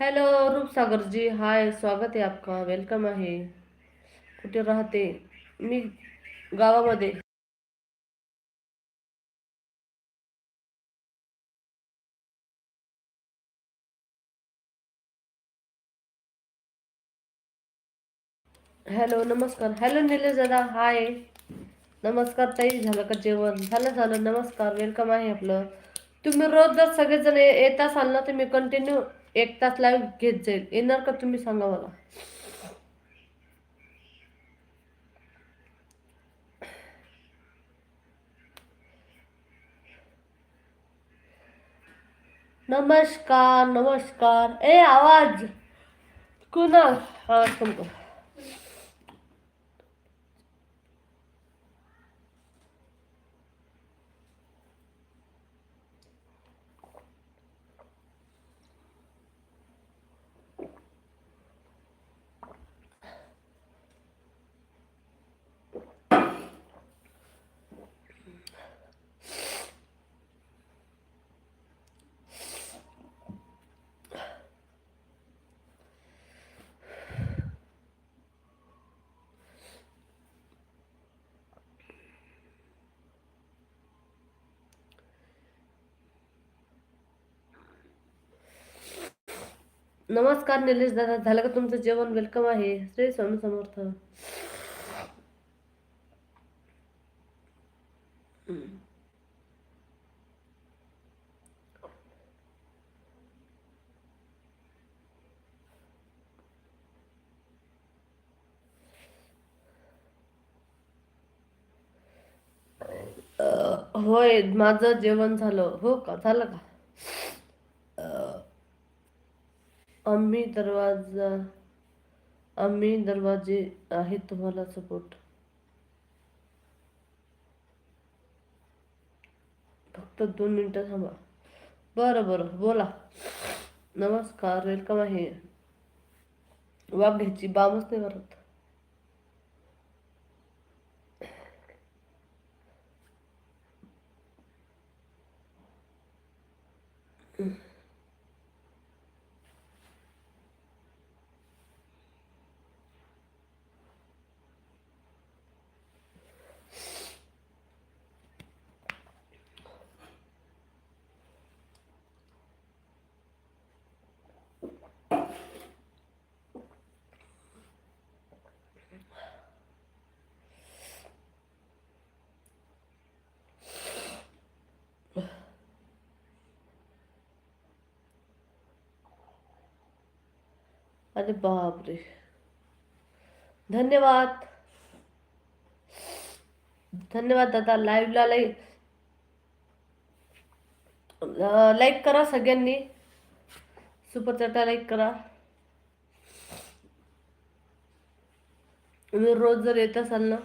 Hello Roopsagar जी हाय स्वागत आहे आपका. वेलकम आहे. कुठे राहते? मी गावामध्ये. हॅलो नमस्कार. हॅलो निलेश दादा हाय. नमस्कार ताई. झालं का जेवण? झालं झालं. नमस्कार. वेलकम आहे आपलं. तुम्ही रोज जर सगळेजण येत असाल ना तर मी कंटिन्यू एक तास लाईव्ह घेत जाईल. येणार का तुम्ही सांगा मला? नमस्कार नमस्कार. ए आवाज. कुणाल आवाज तुमचा कर नमस्कार निलेश दादा झालं का तुमचं जेवण? वेलकम आहे. श्री स्वामी समर्थ. होय माझं जेवण झालं. हो का? झालं का? आम्ही दरवाजा आम्ही दरवाजे आहेत तुम्हाला सपोर्ट फक्त दोन मिनटं थांबा. बरं बरं बोला. नमस्कार वेलकम आहे. वाघ घ्यायची बामच नाही करत अरे बापरे धन्यवाद. धन्यवाद दादा लाईव्हला लाईक लाईक करा सगळ्यांनी. सुपर चॅटा लाईक करा. मी रोज जर येत असाल ना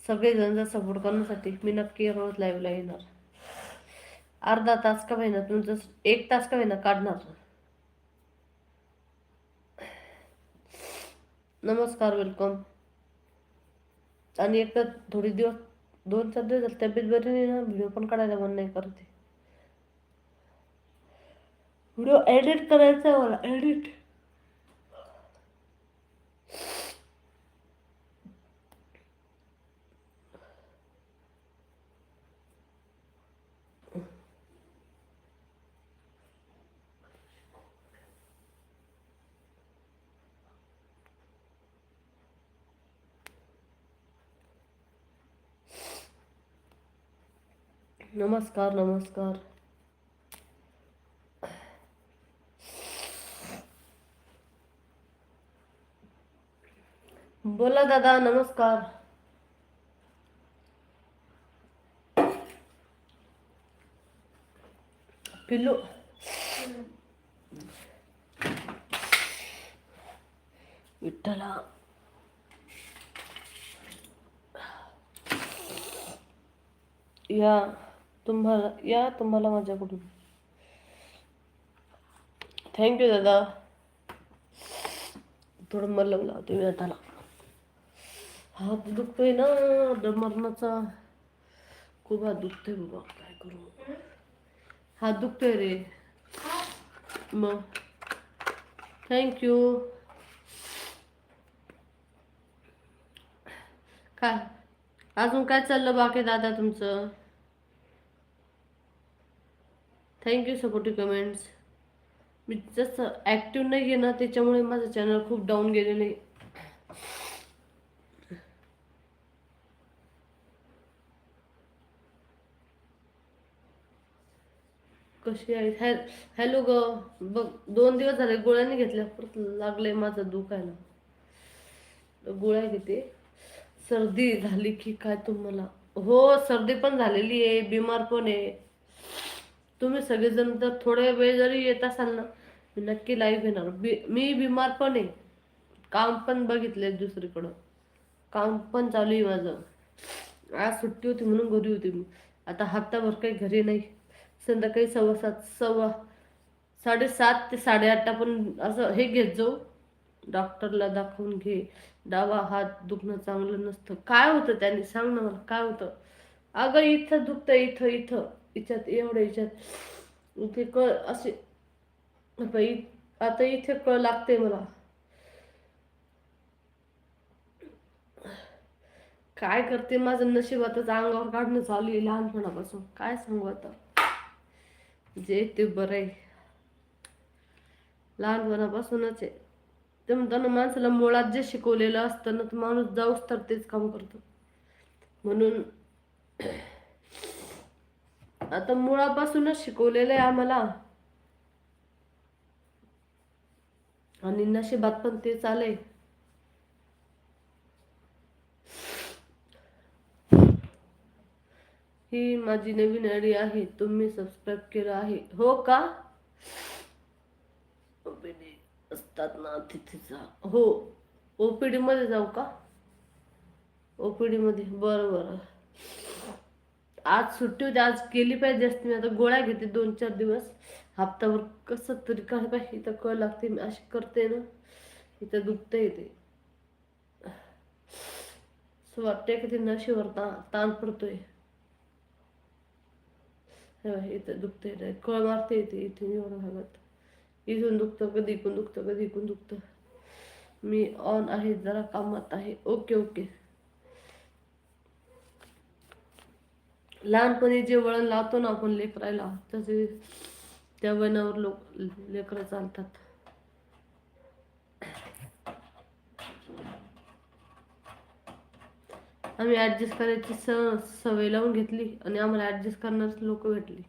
सगळेजण जर सपोर्ट करण्यासाठी मी नक्की रोज लाईव्हला येणार. अर्धा तास का महिना तुमचं एक तास का महिना काढणार. नमस्कार वेलकम आणि एक तर थोडी दिवस दोन चार दिवस झाले तब्येत बरी नाही ना व्हिडिओ पण काढायला मन नाही करते व्हिडिओ एडिट करायचा आहे मला एडिट नमस्कार नमस्कार बोला दादा नमस्कार पिल्लू विठ्ठला या तुम्हाला या तुम्हाला माझ्याकडून थँक्यू दादा. थोडं मलम लावते मी हाताला. हात दुखतोय ना मरणाचा. खूप हात दुखतोय बाबा काय करू? हात दुखतोय रे. मग? थँक्यू काय? अजून काय चाललं बाकी दादा तुमचं? थँक्यू सपोर्टिव्ह कमेंट्स मी जसं ॲक्टिव्ह नाही आहे ना त्याच्यामुळे माझं चॅनल खूप डाऊन गेलेलं आहे. कशी आहे? हॅ हॅलो ग. बघ दोन दिवस झाले गोळ्याने घेतल्या परत लागलंय माझं दुखायला. गोळ्या घेते. सर्दी झाली की काय तुम्हाला? हो सर्दी पण झालेली आहे बिमार पण आहे. तुम्ही सगळेजण जर थोडे वेळ जरी येत असाल ना मी नक्की लाईव्ह येणार बी मी बिमार पण आहे. काम पण बघितले दुसरीकडं. काम पण चालू आहे माझं. आज सुट्टी होती म्हणून घरी होती मी. आता हप्ताभर काही घरी नाही. संध्याकाळी सव्वा सात सव्वा साडेसात ते साडेआठला पण असं हे घेत जाऊ. डॉक्टरला दाखवून घे. डावा हात दुखणं चांगलं नसतं. काय होतं त्याने? सांग ना मला काय होतं? अगं इथं दुखतं इथं इथं. याच्यात एवढं इच्यात ते कळ असे आता आता इथे कळ लागते मला. काय करते माझं नशिबातच अंगावर काढणं चालू आहे लहानपणापासून. काय सांगू आता? जे ते बरं आहे. लहानपणापासूनच आहे. ते म्हणताना माणसाला मुळात जे शिकवलेलं असतं ना तर माणूस जाऊच तर तेच काम करतो. म्हणून आता मुळापासूनच शिकवलेलं आहे आम्हाला. आणि नशिबात पण ते चाले ही माझी नवीन आयडी आहे तुम्ही सबस्क्राईब केलं आहे. हो का? ओपीडी असतात ना तिथे हो ओपीडी मध्ये जाऊ का? ओपीडी मध्ये बरं बरं. आज सुट्टी होती आज केली पाहिजे असते मी आता गोळ्या घेते दोन चार दिवस. हप्ताभर कसं तरी काय पाहिजे इथं कळ लागते मी अशी करते ना इथं दुखतं येते असं वाटतंय की ते नशीवर ता ताण पडतोय. हे बघ, इथं दुखतंय कळ मारते येते इथून एवढं भागात. इथून दुखतं कधी इकून दुखतं कधी इकून दुखतं. मी ऑन आहे जरा कामात आहे. Okay okay. लहानपणी जे वळण लावतो ना आपण लेकरायला तसे त्या वळणावर लोक लेकरं चालतात. आम्ही ॲडजस्ट करायची स सवय लावून घेतली आणि आम्हाला ॲडजस्ट करणारच लोक भेटली.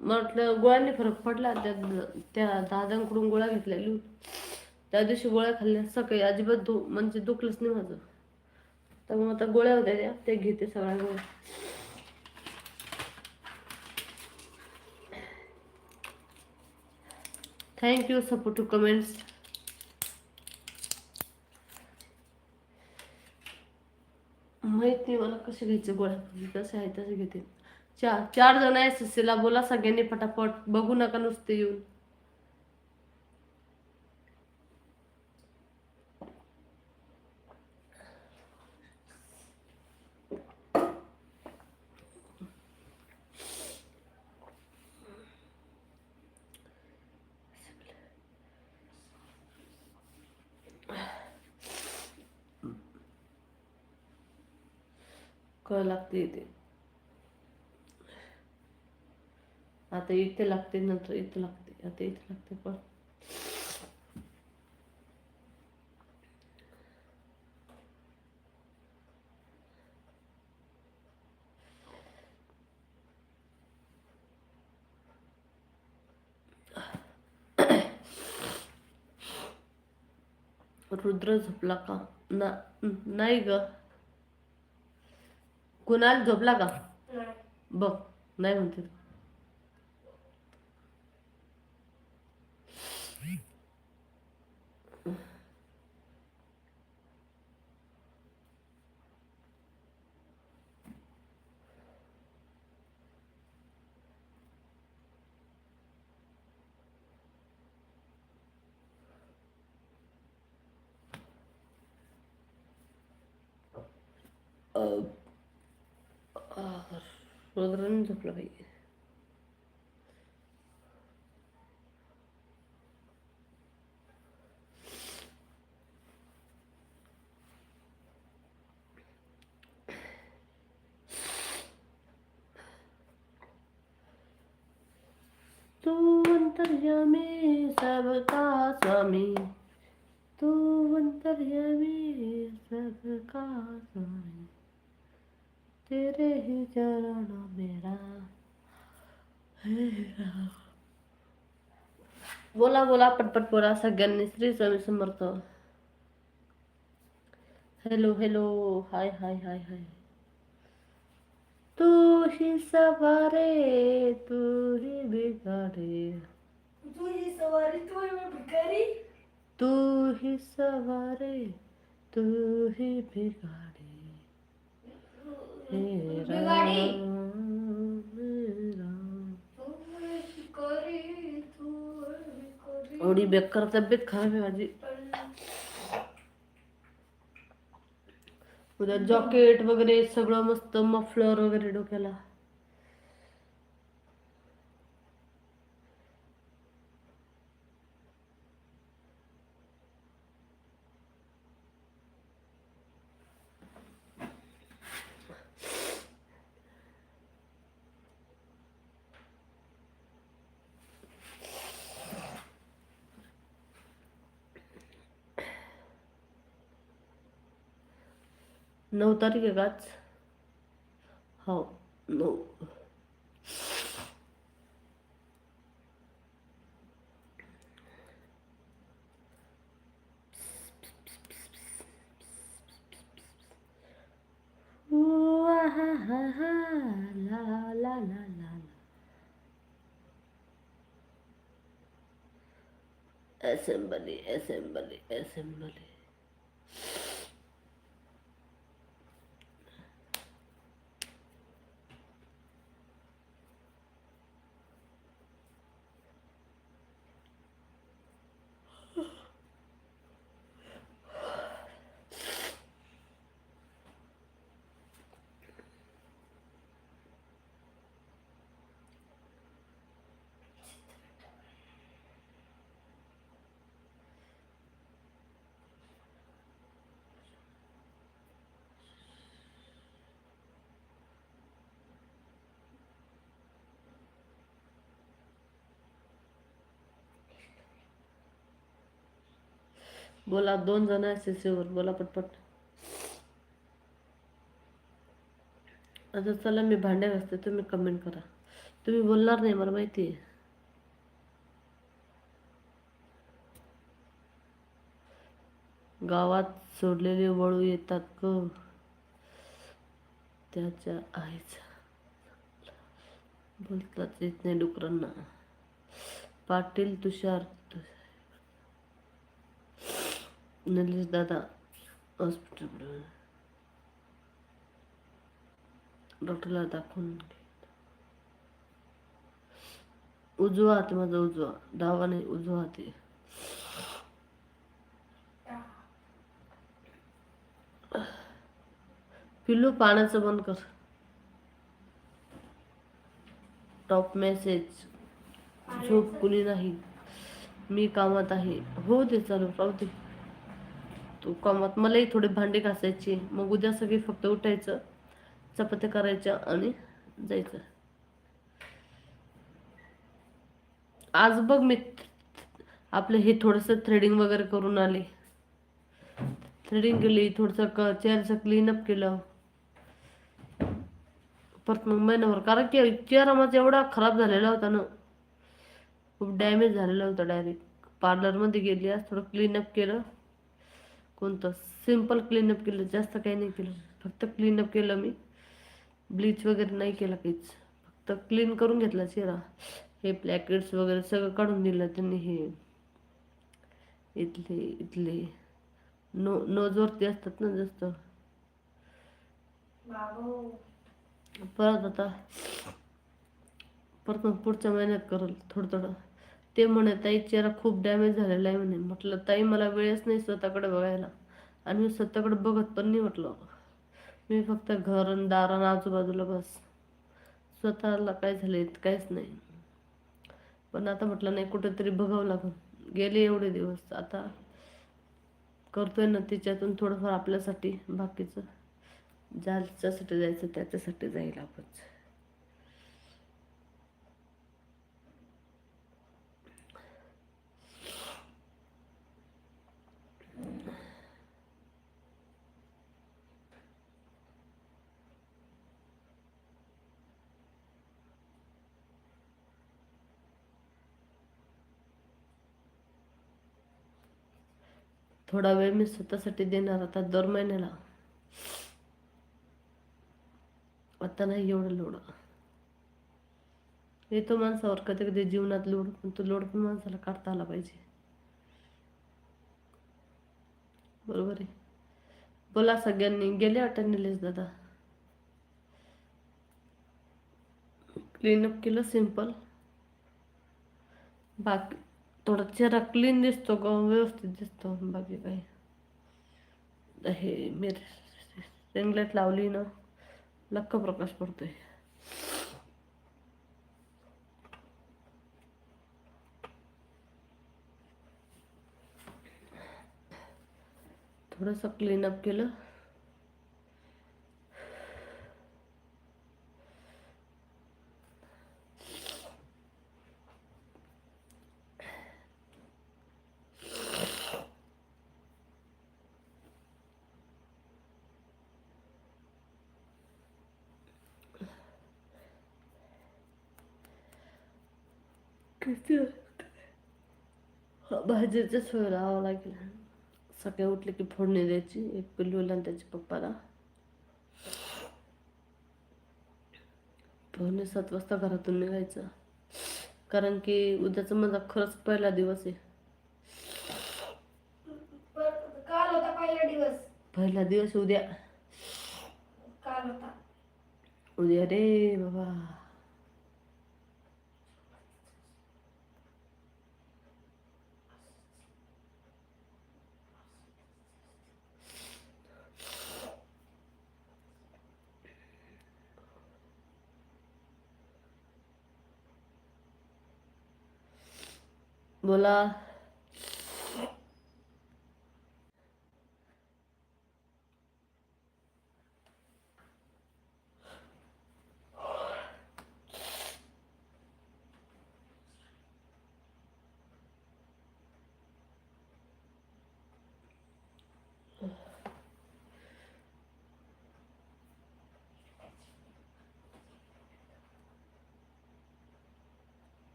म्हटलं गोळ्यांनी फरक पडला त्या त्या दादांकडून गोळ्या घेतल्या लिहून त्या दिवशी गोळ्या खाल्ल्या सकाळी अजिबात दु म्हणजे दुखलंच नाही माझं. तर मग आता गोळ्या होत्या त्या ते घेते सगळ्या गोळ्या थँक्यू सपोर्ट टू कमेंट्स माहीत नाही मला कसे घ्यायचं गोळ्या कसं आहे तसे घेते. चार चार जण आहे ससीला बोला सगळ्यांनी पटापट बघू नका नुसते येऊन. कळ लागते इथे. आता इथे लागते नंतर इथे लागते आता इथे लागते पण. रुद्र झोपला का? ना नाही ग. कुणाल झोपला का बघ नाही म्हणते तो. रुद्राने झोपला पाहिजे अंतर्यामी ही चरण मेरा बोला बोला पटपट बोला सगळ्यांनी Shri Swami Samarth. Hello hello hi hi hi hi तू ही सवारे तू ही बिगाडे तू ही सवारी तू ही भिखारी तू ही सवारे तू ही भिखारी एवढी बेकार तब्येत खराब आहे माझी. उद्या जॉकेट वगैरे सगळं मस्त मफलर वगैरे डोक्याला. No, that you got. How? No. Assembly, assembly, assembly. बोला दोन जण एस वर बोला पटपट. आता चला मी भांडे घासते. तुम्ही कमेंट करा. तुम्ही बोलणार नाही मला माहिती आहे. गावात सोडलेले वळू येतात ग. त्याच्या आईचा. बोलताच येत नाही डुकरांना. पाटील तुषार निलेश दादा हॉस्पिटल डॉक्टरला दाखवून उजवा हात माझा उजवा डावा नाही उजवा हात पिल्लू पाण्याचं बंद कर टॉप मेसेज झोप कुणी नाही मी कामात आहे हो दे चालू राहू दे कामात मलाही थोडे भांडे घासायचे. मग उद्या सगळी फक्त उठायचं चपात्या करायच्या आणि जायचं. आज बघ मी आपलं हे थोडंसं थ्रेडिंग वगैरे करून आले. थ्रेडिंग केली थोडंसं क चेअरचं क्लीनअप केलं. परत मग महिनाभर कारण की चेहरा माझा एवढा खराब झालेला होता ना. खूप डॅमेज झालेला होता डायरेक्ट पार्लरमध्ये गेली आज थोडं क्लीनअप केलं. कोणतं सिंपल क्लीनअप केलं जास्त काही नाही केलं. फक्त क्लीनअप केलं मी. ब्लीच वगैरे नाही केलं काहीच. फक्त क्लीन करून घेतला चेहरा. हे प्लॅकेट्स वगैरे सगळं काढून दिलं त्यांनी हे. इथले इथले. नो नोजवरती असतात ना जास्त. बाबू. परत आता परत मग पुढच्या महिन्यात करल थोडं थोडं. ते म्हणे ताई चेहरा खूप डॅमेज झालेला आहे म्हणे. म्हटलं ताई मला वेळच नाही स्वतःकडे बघायला. आणि मी स्वतःकडे बघत पण नाही म्हटलं. मी फक्त घर आणि दार आणि आजूबाजूला बस. स्वतःला काय झाले काहीच नाही. पण आता म्हटलं नाही कुठेतरी बघावं लागून गेले एवढे दिवस. आता करतोय ना तिच्यातून थोडंफार आपल्यासाठी बाकीचं. ज्याच्यासाठी जायचं त्याच्यासाठी जाईल आपण. थोडा वेळ मी स्वतःसाठी देणार आता दर महिन्याला. आता नाही एवढं लोड. येतो माणसावर कधी कधी जीवनात लोड पण तो लोड पण माणसाला काढता आला पाहिजे. बरोबर आहे. बोला सगळ्यांनी गेले वाटत दादा? क्लीनअप केलं सिंपल बाकी थोडा चेहरा क्लीन दिसतो ग व्यवस्थित दिसतो बाकी काही हे मिर रिंगलेट लावली ना लक्क प्रकाश पडतोय थोडंसं क्लीनअप केलं किती हा, भाजीचं सोय लावावं लागेल. सकाळी उठले की फोडणी द्यायची. एक पिल्लूला आणि त्याच्या पप्पाला. पावणे सात वाजता घरातून निघायचं. कारण की उद्याचा माझा खरंच पहिला दिवस आहे. काल होता पहिला दिवस. पहिला दिवस उद्या. काल होता. उद्या रे बाबा. बोला